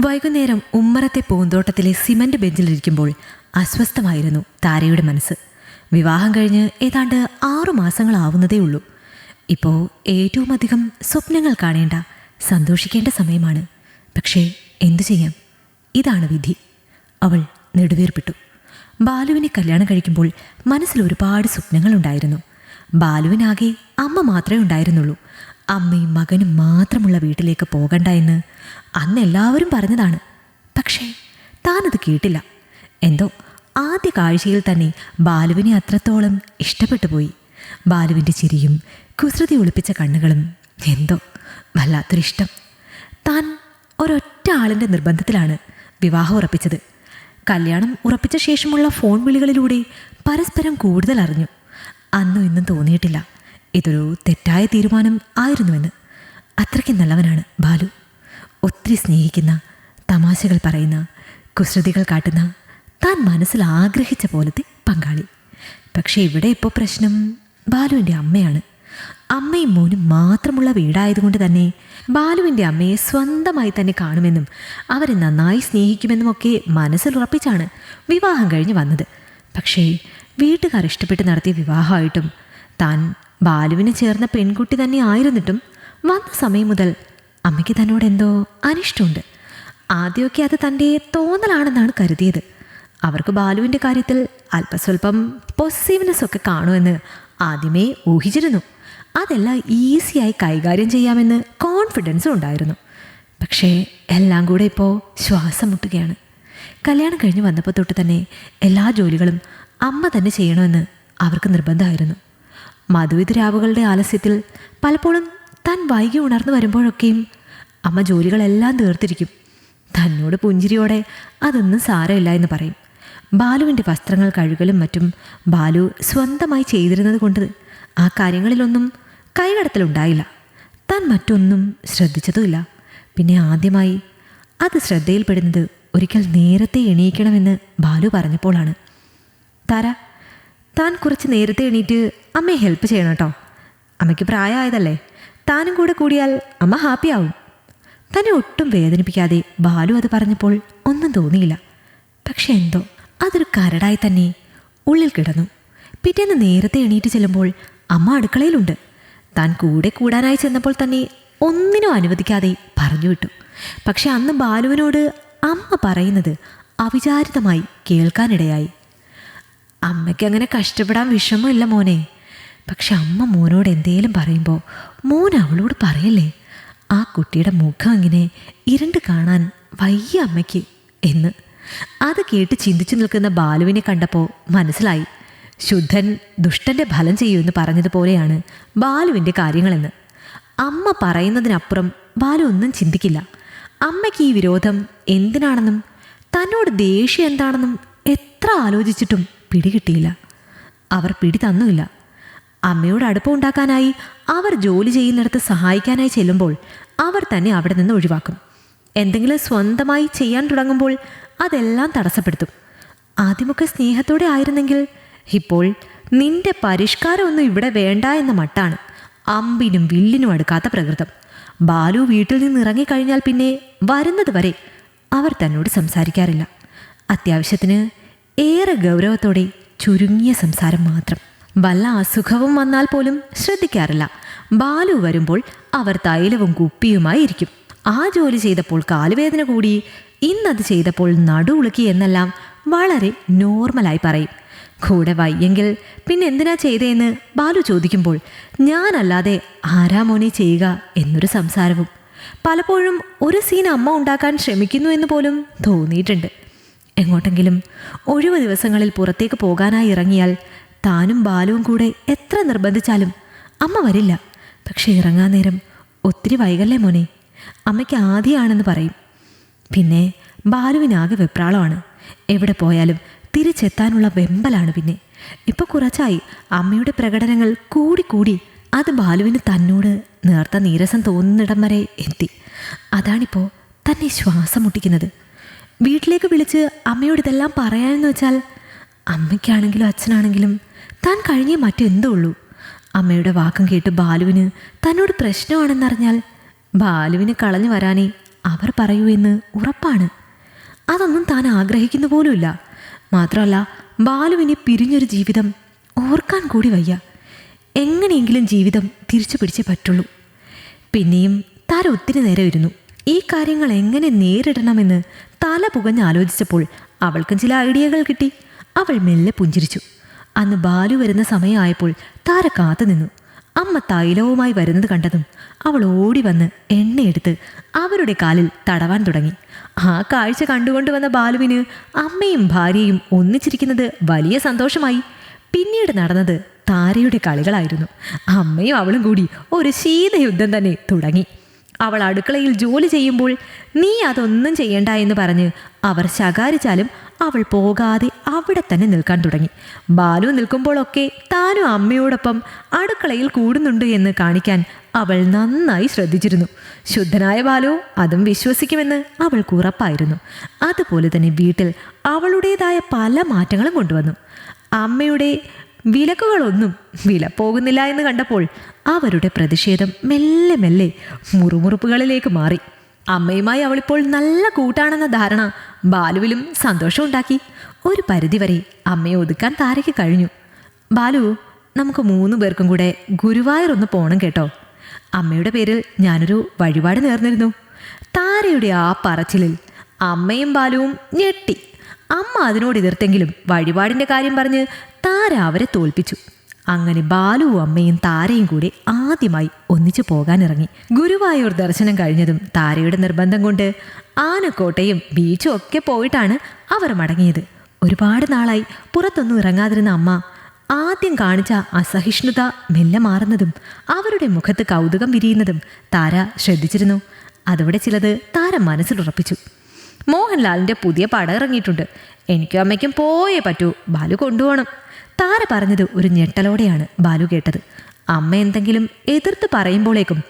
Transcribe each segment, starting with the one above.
വൈകുന്നേരം ഉമ്മറത്തെ പൂന്തോട്ടത്തിലെ സിമന്റ് ബെഞ്ചിലിരിക്കുമ്പോൾ അസ്വസ്ഥമായിരുന്നു താരയുടെ മനസ്സ്. വിവാഹം കഴിഞ്ഞ് ഏതാണ്ട് ആറു മാസങ്ങളാവുന്നതേ ഉള്ളൂ. ഇപ്പോൾ ഏറ്റവും അധികം സ്വപ്നങ്ങൾ കാണേണ്ട സന്തോഷിക്കേണ്ട സമയമാണ്. പക്ഷേ എന്തു ചെയ്യാം? ഇതാണ് വിധി. അവൾ നെടുവേർപ്പെട്ടു. ബാലുവിനെ കല്യാണം കഴിക്കുമ്പോൾ മനസ്സിൽ ഒരുപാട് സ്വപ്നങ്ങളുണ്ടായിരുന്നു ബാലുവിനാകെ അമ്മ മാത്രമേ ഉണ്ടായിരുന്നുള്ളൂ. അമ്മയും മകനും മാത്രമുള്ള വീട്ടിലേക്ക് പോകണ്ട എന്ന് അന്ന് എല്ലാവരും പറഞ്ഞതാണ്. പക്ഷേ താനത് കേട്ടില്ല. എന്തോ ആദ്യ കാഴ്ചയിൽ തന്നെ ബാലുവിനെ അത്രത്തോളം ഇഷ്ടപ്പെട്ടു പോയി ബാലുവിന്റെ ചിരിയും കുസൃതി ഒളിപ്പിച്ച കണ്ണുകളും എന്തോ വല്ലാത്തൊരിഷ്ടം. താൻ ഒരൊറ്റ ആളിന്റെ നിർബന്ധത്തിലാണ് വിവാഹം ഉറപ്പിച്ചത്. കല്യാണം ഉറപ്പിച്ച ശേഷമുള്ള ഫോൺ വിളികളിലൂടെ പരസ്പരം കൂടുതൽ അറിഞ്ഞു. അന്നും ഇന്നും തോന്നിയിട്ടില്ല. ഇതൊരു തെറ്റായ തീരുമാനം ആയിരുന്നുവെന്ന് അത്രയ്ക്ക് നല്ലവനാണ് ബാലു. ഒത്തിരി സ്നേഹിക്കുന്ന തമാശകൾ പറയുന്ന കുസൃതികൾ കാട്ടുന്ന താൻ മനസ്സിൽ ആഗ്രഹിച്ച പോലത്തെ പങ്കാളി. പക്ഷേ ഇവിടെ ഇപ്പോൾ പ്രശ്നം ബാലുവിന്റെ അമ്മയാണ്. അമ്മയും മോനും മാത്രമുള്ള വീടായതുകൊണ്ട് തന്നെ ബാലുവിന്റെ അമ്മയെ സ്വന്തമായി തന്നെ കാണുമെന്നും അവരെ നന്നായി മനസ്സിൽ ഉറപ്പിച്ചാണ് വിവാഹം കഴിഞ്ഞ് വന്നത്. പക്ഷേ വീട്ടുകാർ ഇഷ്ടപ്പെട്ട് നടത്തിയ വിവാഹമായിട്ടും താൻ ബാലുവിന് ചേർന്ന പെൺകുട്ടി തന്നെ ആയിരുന്നിട്ടും വന്ന സമയം മുതൽ അമ്മയ്ക്ക് തന്നോട് എന്തോ അനിഷ്ടമുണ്ട്. ആദ്യമൊക്കെ അത് തന്റെ തോന്നലാണെന്നാണ് കരുതിയത്. അവർക്ക് ബാലുവിന്റെ കാര്യത്തിൽ അല്പസ്വല്പം പൊസീവ്നെസ് ഒക്കെ കാണുമെന്ന് ആദ്യമേ ഊഹിച്ചിരുന്നു. അതെല്ലാം ഈസിയായി കൈകാര്യം ചെയ്യാമെന്ന് കോൺഫിഡൻസും ഉണ്ടായിരുന്നു. പക്ഷേ എല്ലാം കൂടെ ഇപ്പോൾ ശ്വാസം മുട്ടുകയാണ്. കല്യാണം കഴിഞ്ഞ് വന്നപ്പോൾ തൊട്ട് തന്നെ എല്ലാ ജോലികളും അമ്മ തന്നെ ചെയ്യണമെന്ന് അവർക്ക് നിർബന്ധമായിരുന്നു. മധുവിധ രാവുകളുടെ ആലസ്യത്തിൽ പലപ്പോഴും താൻ വൈകി ഉണർന്നു വരുമ്പോഴൊക്കെയും അമ്മ ജോലികളെല്ലാം തീർത്തിരിക്കും. തന്നോട് പുഞ്ചിരിയോടെ അതൊന്നും സാരമില്ല എന്ന് പറയും. ബാലുവിന്റെ വസ്ത്രങ്ങൾ കഴുകലും മറ്റും ബാലു സ്വന്തമായി ചെയ്തിരുന്നത് കൊണ്ട് ആ കാര്യങ്ങളിലൊന്നും കൈകടത്തലുണ്ടായില്ല. താൻ മറ്റൊന്നും ശ്രദ്ധിച്ചതുമില്ല. പിന്നെ ആദ്യമായി അത് ശ്രദ്ധയിൽപ്പെടുന്നത് ഒരിക്കൽ നേരത്തെ എണീക്കണമെന്ന് ബാലു പറഞ്ഞപ്പോഴാണ്. താര താൻ കുറച്ച് നേരത്തെ എണീറ്റ് അമ്മയെ ഹെൽപ്പ് ചെയ്യണം കേട്ടോ അമ്മയ്ക്ക് പ്രായമായതല്ലേ. താനും കൂടെ കൂടിയാൽ അമ്മ ഹാപ്പിയാവും തന്നെ ഒട്ടും വേദനിപ്പിക്കാതെ ബാലു അത് പറഞ്ഞപ്പോൾ ഒന്നും തോന്നിയില്ല. പക്ഷെ എന്തോ അതൊരു കരടായി തന്നെ ഉള്ളിൽ കിടന്നു. പിറ്റേന്ന് നേരത്തെ എണീറ്റ് ചെല്ലുമ്പോൾ അമ്മ അടുക്കളയിലുണ്ട്. താൻ കൂടെ കൂടാനായി ചെന്നപ്പോൾ തന്നെ ഒന്നിനും അനുവദിക്കാതെ പറഞ്ഞു വിട്ടു. പക്ഷെ അന്ന് ബാലുവിനോട് അമ്മ പറയുന്നത് അവിചാരിതമായി കേൾക്കാനിടയായി. അമ്മയ്ക്ക് അങ്ങനെ കഷ്ടപ്പെടാൻ വിഷമമില്ല മോനെ. പക്ഷെ അമ്മ മോനോട് എന്തേലും പറയുമ്പോൾ മോൻ അവളോട് പറയല്ലേ ആ കുട്ടിയുടെ മുഖം ഇങ്ങനെ ഇരുണ്ട് കാണാൻ വയ്യ അമ്മയ്ക്ക് എന്ന്. അത് കേട്ട് ചിന്തിച്ചു നിൽക്കുന്ന ബാലുവിനെ കണ്ടപ്പോൾ മനസ്സിലായി. ശുദ്ധൻ ദുഷ്ടന്റെ ഫലം ചെയ്യുമെന്ന് പറഞ്ഞതുപോലെയാണ് ബാലുവിന്റെ കാര്യങ്ങളെന്ന്. അമ്മ പറയുന്നതിനപ്പുറം ബാലു ഒന്നും ചിന്തിക്കില്ല. അമ്മയ്ക്ക് ഈ വിരോധം എന്തിനാണെന്നും തന്നോട് ദേഷ്യം എന്താണെന്നും എത്ര ആലോചിച്ചിട്ടും പിടികിട്ടിയില്ല അവർ പിടി തന്നുമില്ല. അമ്മയോട് അടുപ്പമുണ്ടാക്കാനായി അവർ ജോലി ചെയ്യുന്നിടത്ത് സഹായിക്കാനായി ചെല്ലുമ്പോൾ അവർ തന്നെ അവിടെ നിന്ന് ഒഴിവാക്കും. എന്തെങ്കിലും സ്വന്തമായി ചെയ്യാൻ തുടങ്ങുമ്പോൾ അതെല്ലാം തടസ്സപ്പെടുത്തും. ആദ്യമൊക്കെ സ്നേഹത്തോടെ ആയിരുന്നെങ്കിൽ ഇപ്പോൾ നിന്റെ പരിഷ്കാരമൊന്നും ഇവിടെ വേണ്ട എന്ന മട്ടാണ്. അമ്പിനും വില്ലിനും അടുക്കാത്ത പ്രകൃതം. ബാലു വീട്ടിൽ നിന്ന് ഇറങ്ങിക്കഴിഞ്ഞാൽ പിന്നെ വരുന്നത് വരെ അവർ തന്നോട് സംസാരിക്കാറില്ല. അത്യാവശ്യത്തിന് ഏറെ ഗൗരവത്തോടെ ചുരുങ്ങിയ സംസാരം മാത്രം. വല്ല അസുഖവും വന്നാൽ പോലും ശ്രദ്ധിക്കാറില്ല. ബാലു വരുമ്പോൾ അവർ തൈലവും കുപ്പിയുമായിരിക്കും. ആ ജോലി ചെയ്തപ്പോൾ കാലുവേദന കൂടി. ഇന്നത് ചെയ്തപ്പോൾ നടു ഉളുക്കി എന്നെല്ലാം വളരെ നോർമലായി പറയും. കൂടെ വയ്യെങ്കിൽ പിന്നെ എന്തിനാ ചെയ്തതെന്ന് ബാലു ചോദിക്കുമ്പോൾ ഞാനല്ലാതെ ആരാ മോനെ ചെയ്യുക എന്നൊരു സംസാരവും. പലപ്പോഴും ഒരു സീൻ അമ്മ ഉണ്ടാക്കാൻ ശ്രമിക്കുന്നു എന്ന് പോലും തോന്നിയിട്ടുണ്ട്. എങ്ങോട്ടെങ്കിലും ഒഴിവ് ദിവസങ്ങളിൽ പുറത്തേക്ക് പോകാനായി ഇറങ്ങിയാൽ താനും ബാലുവും കൂടെ എത്ര നിർബന്ധിച്ചാലും അമ്മ വരില്ല. പക്ഷെ ഇറങ്ങാൻ നേരം ഒത്തിരി വൈകല്ലേ മോനെ? അമ്മയ്ക്ക് ആദ്യമാണെന്ന് പറയും. പിന്നെ ബാലുവിനാകെ വെപ്രാളമാണ്. എവിടെ പോയാലും തിരിച്ചെത്താനുള്ള വെമ്പലാണ് പിന്നെ. ഇപ്പോൾ കുറച്ചായി അമ്മയുടെ പ്രകടനങ്ങൾ കൂടിക്കൂടി അത് ബാലുവിന് തന്നോട് നേർത്ത നീരസം തോന്നുന്നിടം വരെ എത്തി. അതാണിപ്പോൾ തന്നെ ശ്വാസം മുട്ടിക്കുന്നത്. വീട്ടിലേക്ക് വിളിച്ച് അമ്മയോട് ഇതെല്ലാം പറയാമെന്ന് വെച്ചാൽ അമ്മയ്ക്കാണെങ്കിലും അച്ഛനാണെങ്കിലും താൻ കഴിഞ്ഞേ മറ്റെന്തോ ഉള്ളൂ. അമ്മയുടെ വാക്കും കേട്ട് ബാലുവിന് തന്നോട് പ്രശ്നമാണെന്നറിഞ്ഞാൽ ബാലുവിന് കളഞ്ഞു വരാനേ അവർ പറയൂ എന്ന് ഉറപ്പാണ്. അതൊന്നും താൻ ആഗ്രഹിക്കുന്ന പോലുമില്ല. മാത്രമല്ല ബാലുവിനെ പിരിഞ്ഞൊരു ജീവിതം ഓർക്കാൻ കൂടി വയ്യ. എങ്ങനെയെങ്കിലും ജീവിതം തിരിച്ചു പിടിച്ചേ പറ്റുള്ളൂ. പിന്നെയും താര ഒത്തിരി നേരം ഇരുന്നു ഈ കാര്യങ്ങൾ എങ്ങനെ നേരിടണമെന്ന് തല പുകഞ്ഞ് ആലോചിച്ചപ്പോൾ അവൾക്കും ചില ഐഡിയകൾ കിട്ടി. അവൾ മെല്ലെ പുഞ്ചിരിച്ചു. അന്ന് ബാലു വരുന്ന സമയമായപ്പോൾ താര കാത്തു നിന്നു. അമ്മ തൈലവുമായി വരുന്നത് കണ്ടതും അവൾ ഓടി വന്ന് എണ്ണയെടുത്ത് അവരുടെ കാലിൽ തടവാൻ തുടങ്ങി. ആ കാഴ്ച കണ്ടുകൊണ്ട് വന്ന ബാലുവിന് അമ്മയും ഭാര്യയും ഒന്നിച്ചിരിക്കുന്നത് വലിയ സന്തോഷമായി. പിന്നീട് നടന്നത് താരയുടെ കളികളായിരുന്നു. അമ്മയും അവളും കൂടി ഒരു ശീതയുദ്ധം തന്നെ തുടങ്ങി. അവൾ അടുക്കളയിൽ ജോലി ചെയ്യുമ്പോൾ നീ അതൊന്നും ചെയ്യണ്ട എന്ന് പറഞ്ഞ് അവർ ശകാരിച്ചാലും അവൾ പോകാതെ അവിടെ തന്നെ നിൽക്കാൻ തുടങ്ങി. ബാലു നിൽക്കുമ്പോഴൊക്കെ താനും അമ്മയോടൊപ്പം അടുക്കളയിൽ കൂടുന്നുണ്ട് എന്ന് കാണിക്കാൻ അവൾ നന്നായി ശ്രദ്ധിച്ചിരുന്നു. ശുദ്ധനായ ബാലു അതും വിശ്വസിക്കുമെന്ന് അവൾക്ക് ഉറപ്പായിരുന്നു. അതുപോലെ തന്നെ വീട്ടിൽ അവളുടേതായ പല മാറ്റങ്ങളും കൊണ്ടുവന്നു. അമ്മയുടെ വിലക്കുകളൊന്നും വില പോകുന്നില്ല എന്ന് കണ്ടപ്പോൾ അവരുടെ പ്രതിഷേധം മെല്ലെ മെല്ലെ മുറുമുറുപ്പുകളിലേക്ക് മാറി. അമ്മയുമായി അവളിപ്പോൾ നല്ല കൂട്ടാണെന്ന ധാരണ ബാലുവിലും സന്തോഷമുണ്ടാക്കി ഒരു പരിധിവരെ അമ്മയെ ഒതുക്കാൻ താരയ്ക്ക് കഴിഞ്ഞു. ബാലു നമുക്ക് മൂന്ന് പേർക്കും കൂടെ ഗുരുവായൂർ ഒന്ന് പോകണം കേട്ടോ. അമ്മയുടെ പേരിൽ ഞാനൊരു വഴിപാട് നേർന്നിരുന്നു. താരയുടെ ആ പറച്ചിലിൽ അമ്മയും ബാലുവും ഞെട്ടി. അമ്മ അതിനോട് എതിർത്തെങ്കിലും വഴിപാടിന്റെ കാര്യം പറഞ്ഞ് താര അവരെ തോൽപ്പിച്ചു. അങ്ങനെ ബാലുവും അമ്മയും താരയും കൂടി ആദ്യമായി ഒന്നിച്ചു പോകാനിറങ്ങി. ഗുരുവായൂർ ദർശനം കഴിഞ്ഞതും താരയുടെ നിർബന്ധം കൊണ്ട് ആനക്കോട്ടയും ബീച്ചും ഒക്കെ പോയിട്ടാണ് അവർ മടങ്ങിയത്. ഒരുപാട് നാളായി പുറത്തൊന്നും ഇറങ്ങാതിരുന്ന അമ്മ ആദ്യം കാണിച്ച അസഹിഷ്ണുത മെല്ലെ മാറുന്നതും അവരുടെ മുഖത്ത് കൗതുകം വിരിയുന്നതും താര ശ്രദ്ധിച്ചിരുന്നു. അതോടെ ചിലത് താര മനസ്സിലുറപ്പിച്ചു മോഹൻലാലിന്റെ പുതിയ പടം ഇറങ്ങിയിട്ടുണ്ട്. എനിക്കും അമ്മയ്ക്കും പോയേ പറ്റൂ. ബാലു കൊണ്ടുപോകണം. താര പറഞ്ഞത് ഒരു ഞെട്ടലോടെയാണ് ബാലു കേട്ടത്. അമ്മ എന്തെങ്കിലും എതിർത്ത് പറയുമ്പോഴേക്കും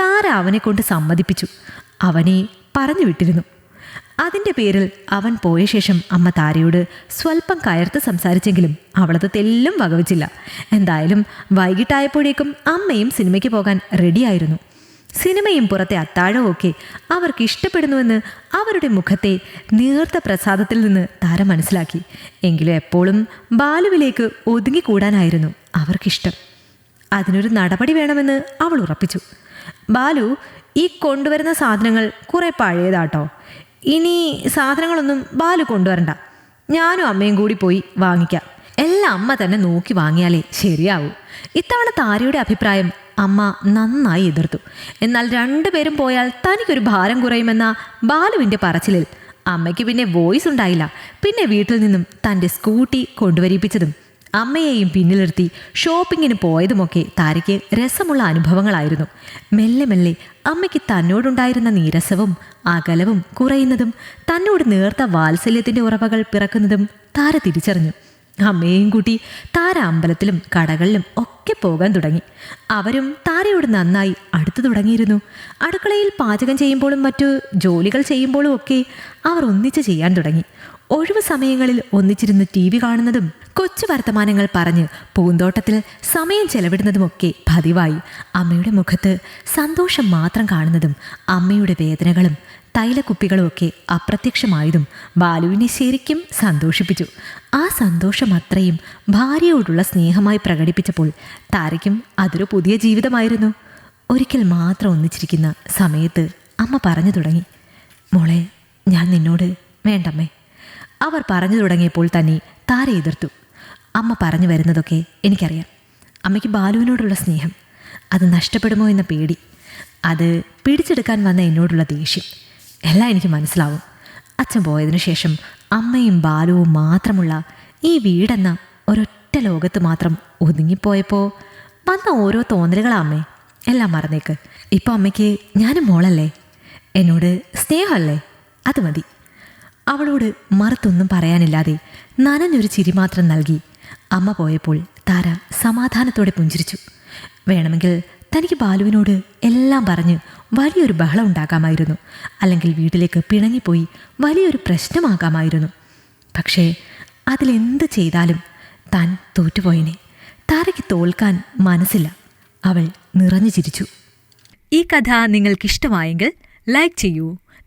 താര അവനെ കൊണ്ട് സമ്മതിപ്പിച്ചു. അവനെ പറഞ്ഞു വിട്ടിരുന്നു. അതിന്റെ പേരിൽ അവൻ പോയ ശേഷം അമ്മ താരയോട് സ്വല്പം കയർത്ത് സംസാരിച്ചെങ്കിലും അവളത് തെല്ലും വകവച്ചില്ല. എന്തായാലും വൈകിട്ടായപ്പോഴേക്കും അമ്മയും സിനിമയ്ക്ക് പോകാൻ റെഡിയായിരുന്നു സിനിമയും പുറത്തെ അത്താഴവും ഒക്കെ അവർക്ക് ഇഷ്ടപ്പെടുന്നുവെന്ന് അവരുടെ മുഖത്തെ നേർത്ത പ്രസാദത്തിൽ നിന്ന് താരം മനസ്സിലാക്കി. എങ്കിലും എപ്പോഴും ബാലുവിലേക്ക് ഒതുങ്ങിക്കൂടാനായിരുന്നു അവർക്കിഷ്ടം. അതിനൊരു നടപടി വേണമെന്ന് അവൾ ഉറപ്പിച്ചു. ബാലു ഈ കൊണ്ടുവരുന്ന സാധനങ്ങൾ കുറേ പഴയതാട്ടോ. ഇനി സാധനങ്ങളൊന്നും ബാലു കൊണ്ടുവരണ്ട. ഞാനും അമ്മയും കൂടി പോയി വാങ്ങിക്കാം. എല്ലാം അമ്മ തന്നെ നോക്കി വാങ്ങിയാലേ ശരിയാവൂ. ഇത്തവണ താരയുടെ അഭിപ്രായം അമ്മ നന്നായി എതിർത്തു. എന്നാൽ രണ്ടുപേരും പോയാൽ തനിക്കൊരു ഭാരം കുറയുമെന്ന ബാലുവിന്റെ പറച്ചിലിൽ അമ്മയ്ക്ക് പിന്നെ വോയിസ് ഉണ്ടായില്ല. പിന്നെ വീട്ടിൽ നിന്നും തന്റെ സ്കൂട്ടി കൊണ്ടുവരിപ്പിച്ചതും അമ്മയെയും പിന്നിലിർത്തി ഷോപ്പിങ്ങിന് പോയതുമൊക്കെ താരയ്ക്ക് രസമുള്ള അനുഭവങ്ങളായിരുന്നു. മെല്ലെ മെല്ലെ അമ്മയ്ക്ക് തന്നോടുണ്ടായിരുന്ന നീരസവും അകലവും കുറയുന്നതും തന്നോട് നേർത്ത വാത്സല്യത്തിന്റെ ഉറവകൾ പിറക്കുന്നതും താര തിരിച്ചറിഞ്ഞു. അമ്മയെയും കൂട്ടി താര അമ്പലത്തിലും കടകളിലും ഒക്കെ പോകാൻ തുടങ്ങി. അവരും താരയോട് നന്നായി അടുത്തു തുടങ്ങിയിരുന്നു. അടുക്കളയിൽ പാചകം ചെയ്യുമ്പോഴും മറ്റു ജോലികൾ ചെയ്യുമ്പോഴും ഒക്കെ അവർ ഒന്നിച്ച് ചെയ്യാൻ തുടങ്ങി. ഒഴിവു സമയങ്ങളിൽ ഒന്നിച്ചിരുന്ന് ടി വി കാണുന്നതും കൊച്ചു വർത്തമാനങ്ങൾ പറഞ്ഞ് പൂന്തോട്ടത്തിൽ സമയം ചെലവിടുന്നതുമൊക്കെ പതിവായി. അമ്മയുടെ മുഖത്ത് സന്തോഷം മാത്രം കാണുന്നതും അമ്മയുടെ വേദനകളും തൈലക്കുപ്പികളുമൊക്കെ അപ്രത്യക്ഷമായതും ബാലുവിനെ ശരിക്കും സന്തോഷിപ്പിച്ചു. ആ സന്തോഷം അത്രയും ഭാര്യയോടുള്ള സ്നേഹമായി പ്രകടിപ്പിച്ചപ്പോൾ താരയ്ക്കും അതൊരു പുതിയ ജീവിതമായിരുന്നു. ഒരിക്കൽ മാത്രം ഒന്നിച്ചിരിക്കുന്ന സമയത്ത് അമ്മ പറഞ്ഞു തുടങ്ങി മോളെ ഞാൻ നിന്നോട് വേണ്ടമ്മേ അവർ പറഞ്ഞു തുടങ്ങിയപ്പോൾ തന്നെ താര എതിർത്തു. അമ്മ പറഞ്ഞു വരുന്നതൊക്കെ എനിക്കറിയാം. അമ്മയ്ക്ക് ബാലുവിനോടുള്ള സ്നേഹം. അത് നഷ്ടപ്പെടുമോ എന്ന പേടി. അത് പിടിച്ചെടുക്കാൻ വന്ന എന്നോടുള്ള ദേഷ്യം. എല്ലാം എനിക്ക് മനസ്സിലാവും. അച്ഛൻ പോയതിനു ശേഷം അമ്മയും ബാലുവും മാത്രമുള്ള ഈ വീടെന്ന ഒരൊറ്റ ലോകത്ത് മാത്രം ഒതുങ്ങിപ്പോയപ്പോൾ വന്ന ഓരോ തോന്നലുകളാ അമ്മേ. എല്ലാം മറന്നേക്ക്. ഇപ്പോൾ അമ്മയ്ക്ക് ഞാനും മോളല്ലേ? എന്നോട് സ്നേഹമല്ലേ? അത് മതി. അവളോട് മറുത്തൊന്നും പറയാനില്ലാതെ നനഞ്ഞൊരു ചിരി മാത്രം നൽകി. അമ്മ പോയപ്പോൾ താര സമാധാനത്തോടെ പുഞ്ചിരിച്ചു. വേണമെങ്കിൽ തനിക്ക് ബാലുവിനോട് എല്ലാം പറഞ്ഞ് വലിയൊരു ബഹളം ഉണ്ടാക്കാമായിരുന്നു. അല്ലെങ്കിൽ വീട്ടിലേക്ക് പിണങ്ങിപ്പോയി വലിയൊരു പ്രശ്നമാകാമായിരുന്നു പക്ഷേ അതിലെന്ത് ചെയ്താലും താൻ തോറ്റുപോയിനെ. താരയ്ക്ക് തോൽക്കാൻ മനസ്സില്ല. അവൾ നിറഞ്ഞു ചിരിച്ചു. ഈ കഥ നിങ്ങൾക്കിഷ്ടമായെങ്കിൽ ലൈക്ക് ചെയ്യൂ.